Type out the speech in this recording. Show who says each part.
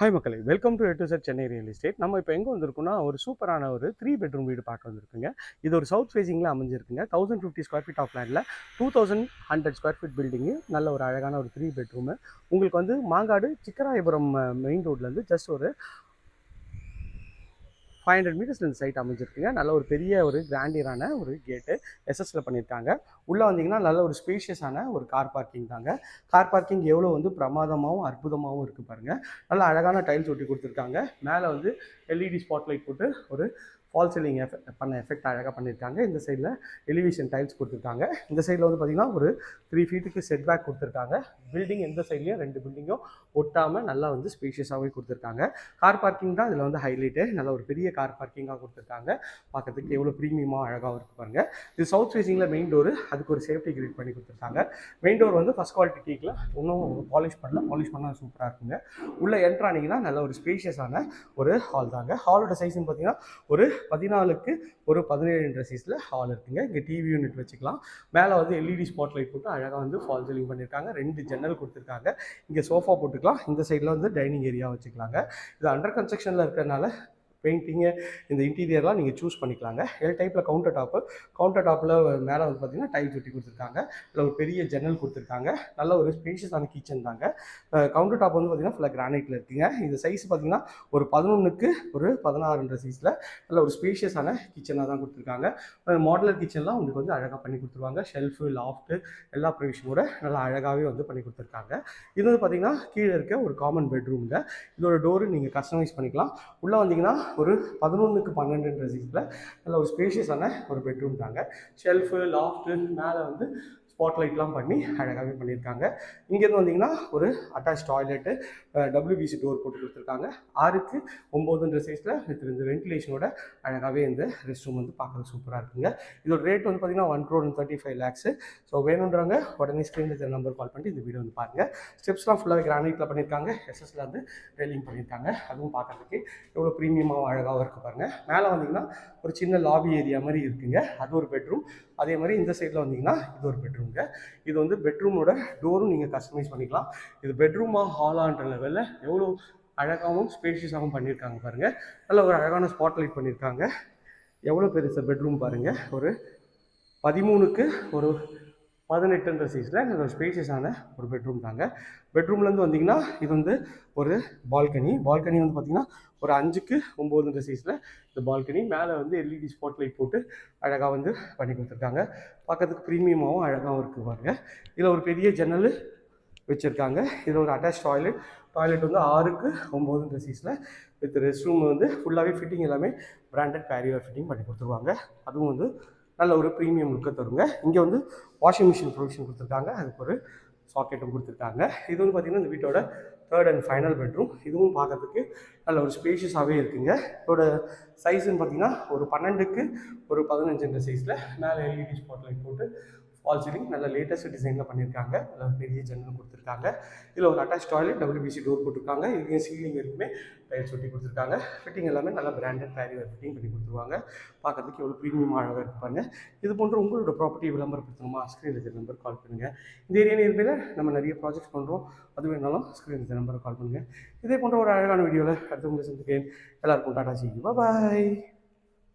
Speaker 1: Hi மக்களே. Welcome to எட்டு sir Chennai real estate நம்ம இப்போ எங்கே வந்திருக்கோம்னா ஒரு சூப்பரான ஒரு த்ரீ பெட்ரூம் வீடு பார்க்க வந்திருக்குங்க. இது ஒரு சவுத் ஃபேஸிங்கில் அமைஞ்சிருக்குங்க. Thousand fifty square feet of லேண்டில் two thousand hundred square feet building நல்ல ஒரு அழகான ஒரு த்ரீ பெட்ரூமு உங்களுக்கு வந்து மாங்காடு சிக்கராயபுரம் மெயின் ரோட்லேருந்து ஜஸ்ட் ஒரு ஃபைவ் ஹண்ட்ரட் மீட்டர்ஸ் இந்த சைட் அமைஞ்சிருக்குங்க. நல்ல ஒரு பெரிய ஒரு கிராண்டியரான ஒரு கேட்டு எஸ்எஸ்ல பண்ணியிருக்காங்க. உள்ளே வந்தீங்கன்னா நல்ல ஒரு ஸ்பேஷியஸான ஒரு கார் பார்க்கிங் தாங்க. கார் பார்க்கிங் எவ்வளோ வந்து பிரமாதமாகவும் அற்புதமாகவும் இருக்குது பாருங்கள் நல்ல அழகான டைல்ஸ் ஒட்டி கொடுத்துருக்காங்க. மேலே வந்து எல்இடி ஸ்பாட்லைட் போட்டு ஒரு ஃபால் சீலிங் எஃபெக்ட் பண்ண எஃபெக்ட் அழகாக பண்ணியிருக்காங்க இந்த சைடில் எலிவேஷன் டைல்ஸ் கொடுத்துருக்காங்க. இந்த சைடில் வந்து பார்த்திங்கன்னா ஒரு த்ரீ ஃபீட்டுக்கு செட் பேக் கொடுத்துருக்காங்க. பில்டிங் எந்த சைட்லேயும் ரெண்டு பில்டிங்கும் ஒட்டாமல் நல்லா வந்து ஸ்பீஷியஸாகவே கொடுத்துருக்காங்க. கார் பார்க்கிங் தான் இதில் வந்து ஹைலைட்டு நல்ல ஒரு பெரிய கார் பார்க்கிங்காக கொடுத்துருக்காங்க. பார்க்கறதுக்கு எவ்வளோ ப்ரீமியமாக அழகாக இருக்கு பாருங்கள் இது சவுத் ஃபேசிங்கில் மெயின் டோரு அதுக்கு ஒரு சேஃப்டி கிரியேட் பண்ணி கொடுத்துருக்காங்க. மெயின் டோர் வந்து ஃபஸ்ட் குவாலிட்டி டீக்கில் இன்னும் பாலிஷ் பண்ணல. பாலிஷ் பண்ணால் சூப்பராக இருக்குங்க. உள்ளே என்ட்ரானிங்கன்னா நல்ல ஒரு ஸ்பேஷியஸான ஒரு ஹால் தாங்க. ஹாலோட சைஸ்னு பார்த்தீங்கன்னா ஒரு பதினாலுக்கு ஒரு பதினேழு சீஸில் ஹால் இருக்குங்க. இங்கே டிவி யூனிட் வச்சுக்கலாம். மேலே வந்து எல்இடி ஸ்பாட் லைட் போட்டு அழகாக வந்து ஃபால் சீலிங் பண்ணியிருக்காங்க ரெண்டு ஜன்னல் கொடுத்துருக்காங்க. இங்கே சோஃபா போட்டுக்கலாம். இந்த சைடில் வந்து டைனிங் ஏரியா வச்சுக்கலாங்க. இது அண்டர் கன்ஸ்ட்ரக்ஷனில் இருக்கிறனால பெயிண்டிங்கு இந்த இன்டீரியர்லாம் நீங்கள் சூஸ் பண்ணிக்கலாங்க. எல் டைப்பில் கவுண்டர் டாப்பு கவுண்டர் டாப்பில் மேலே வந்து பார்த்தீங்கன்னா டைல் ஒட்டி கொடுத்துருக்காங்க. இல்லை ஒரு பெரிய ஜன்னல் கொடுத்துருக்காங்க. நல்ல ஒரு ஸ்பேஷியஸான கிச்சன் தாங்க. கவுண்டர் டாப் வந்து பார்த்தீங்கன்னா ஃபுல்லாக கிரானைட்டில் இருக்குங்க. இந்த சைஸ் பார்த்தீங்கன்னா ஒரு பதினொன்றுக்கு ஒரு பதினாறுன்ற சைஸில் நல்ல ஒரு ஸ்பேஷியஸான கிச்சனாக தான் கொடுத்துருக்காங்க. மாடலர் கிச்சன்லாம் உங்களுக்கு வந்து அழகாக பண்ணி கொடுத்துருவாங்க. ஷெல்ஃபு லாஃப்ட்டு எல்லா ப்ரொவிஷனோட நல்லா அழகாகவே வந்து பண்ணி கொடுத்துருக்காங்க. இது வந்து பார்த்தீங்கன்னா கீழே இருக்க ஒரு காமன் பெட்ரூம்ங்க இதோட டோரு நீங்கள் கஸ்டமைஸ் பண்ணிக்கலாம். உள்ளே வந்தீங்கன்னா ஒரு பதினொன்றுக்கு பன்னெண்டுன்ற சைஸில் நல்ல ஒரு ஸ்பேஷியஸான ஒரு பெட்ரூம் தாங்க ஷெல்ஃபு லாஃப்ட்டு மேலே வந்து ஸ்பாட்லைட்லாம் பண்ணி அழகாகவே பண்ணியிருக்காங்க. இங்கேருந்து வந்தீங்கன்னா ஒரு அட்டாச் டாய்லெட்டு டபிள்யூபிசி டோர் போட்டு கொடுத்துருக்காங்க. ஆறுக்கு ஒம்போதுன்ற சைஸில் வித் இந்த வென்டிலேஷனோட அழகாகவே இந்த ரெஸ்ட் ரூம் வந்து பார்க்குறது சூப்பராக இருக்குங்க. இதோட ரேட் வந்து பார்த்தீங்கன்னா one crore thirty five lakhs so வேணுன்றவங்க உடனே ஸ்க்ரீனில் இருக்கிற நம்பர் கால் பண்ணிட்டு இந்த வீடியோ வந்து பாருங்கள் ஸ்டெப்ஸ்லாம் ஃபுல்லாகவே கிரானைட்டில் பண்ணியிருக்காங்க. எஸ்எஸ்ல வந்து ரெயிலிங் பண்ணியிருக்காங்க. அதுவும் பார்க்குறதுக்கு எவ்வளோ ப்ரீமியமாகவும் அழகாகவும் இருக்குது பாருங்கள் மேலே வந்தீங்கன்னா ஒரு சின்ன லாபி ஏரியா மாதிரி இருக்குங்க. அது ஒரு பெட்ரூம் அதே மாதிரி இந்த சைடில் வந்தீங்கன்னா இது ஒரு பெட்ரூம் பெட்ரூம்ங்க இது வந்து பெட்ரூமோட டோரும் நீங்கள் கஸ்டமைஸ் பண்ணிக்கலாம். இது பெட்ரூமாக ஹாலான்ற லெவலில் எவ்வளோ அழகாகவும் ஸ்பேஷியஸாகவும் பண்ணியிருக்காங்க பாருங்கள் நல்ல ஒரு அழகான ஸ்பாட் லைட் பண்ணியிருக்காங்க எவ்வளோ பெருசு பெட்ரூம் பாருங்கள் ஒரு பதிமூணுக்கு ஒரு பதினெட்டுன்ற சைஸில் எங்களுக்கு ஒரு ஸ்பேஷியஸான ஒரு பெட்ரூம் தாங்க. பெட்ரூம்லேருந்து வந்தீங்கன்னா இது வந்து ஒரு பால்கனி பால்கனி வந்து பார்த்தீங்கன்னா ஒரு அஞ்சுக்கு ஒம்போதுன்ற சைஸில் இந்த பால்கனி மேலே வந்து எல்இடி ஸ்பாட் லைட் போட்டு அழகாக வந்து பண்ணி கொடுத்துருக்காங்க. பார்க்கறதுக்கு ப்ரீமியமாகவும் அழகாகவும் இருக்குது பாருங்க. இதில் ஒரு பெரிய ஜன்னல் வச்சுருக்காங்க. இதில் ஒரு அட்டாச் டாய்லெட் டாய்லெட் வந்து ஆறுக்கு ஒம்போதுன்ற சைஸில் வித் ரெஸ்ட் ரூம் வந்து ஃபுல்லாகவே ஃபிட்டிங் எல்லாமே பிராண்டட் பேரியர் ஃபிட்டிங் பண்ணி கொடுத்துருவாங்க. அதுவும் வந்து நல்ல ஒரு ப்ரீமியம் லுக்கை தருங்க. இங்கே வந்து வாஷிங் மிஷின் ப்ரொவிஷன் கொடுத்துருக்காங்க. அதுக்கு ஒரு சாக்கெட்டும் கொடுத்துருக்காங்க. இது வந்து பார்த்திங்கன்னா இந்த வீட்டோட தேர்ட் அண்ட் ஃபைனல் பெட்ரூம் இதுவும் பார்க்கறதுக்கு நல்ல ஒரு ஸ்பேஷியஸாகவே இருக்குங்க. இதோட சைஸ்ன்னு பார்த்தீங்கன்னா ஒரு பன்னெண்டுக்கு ஒரு பதினஞ்சுன்ற சைஸில் மேலே எல்இடி ஸ்பாட் லைட் போட்டு ஃபால் சீலிங் நல்ல லேட்டஸ்ட் டிசைனில் பண்ணியிருக்காங்க நல்ல பெரிய ஜன்னல் கொடுத்துருக்காங்க. இதில் ஒரு அட்டாச் டாய்லெட் டபிள்யூபிசி டோர் போட்டிருக்காங்க. இதுலேயும் சீலிங் வரைக்குமே டைல்ஸ் ஒட்டி கொடுத்துருக்காங்க. ஃபிட்டிங் எல்லாமே நல்ல பிராண்டட் பேரியர் ஃபிட்டிங் பண்ணி கொடுத்துருவாங்க. பார்க்கறதுக்கு எவ்வளோ ப்ரீமியம் அழகாக இருப்பாங்க இது போன்ற உங்களோட ப்ராப்பர்ட்டி விளம்பரப்படுத்தணுமா? ஸ்க்ரீன் இருக்கிற நம்பர் கால் பண்ணுங்கள் இந்த ஏரியா நியர்பையில் நம்ம நிறைய ப்ராஜெக்ட்ஸ் பண்ணுறோம் அது வேணாலும் ஸ்க்ரீன் இருக்கிற நம்பரை கால் பண்ணுங்கள் இதே போன்ற ஒரு அழகான வீடியோவில் அடுத்த உங்களை சந்திக்கிறேன். எல்லாருக்கும் டாடா சி பாய்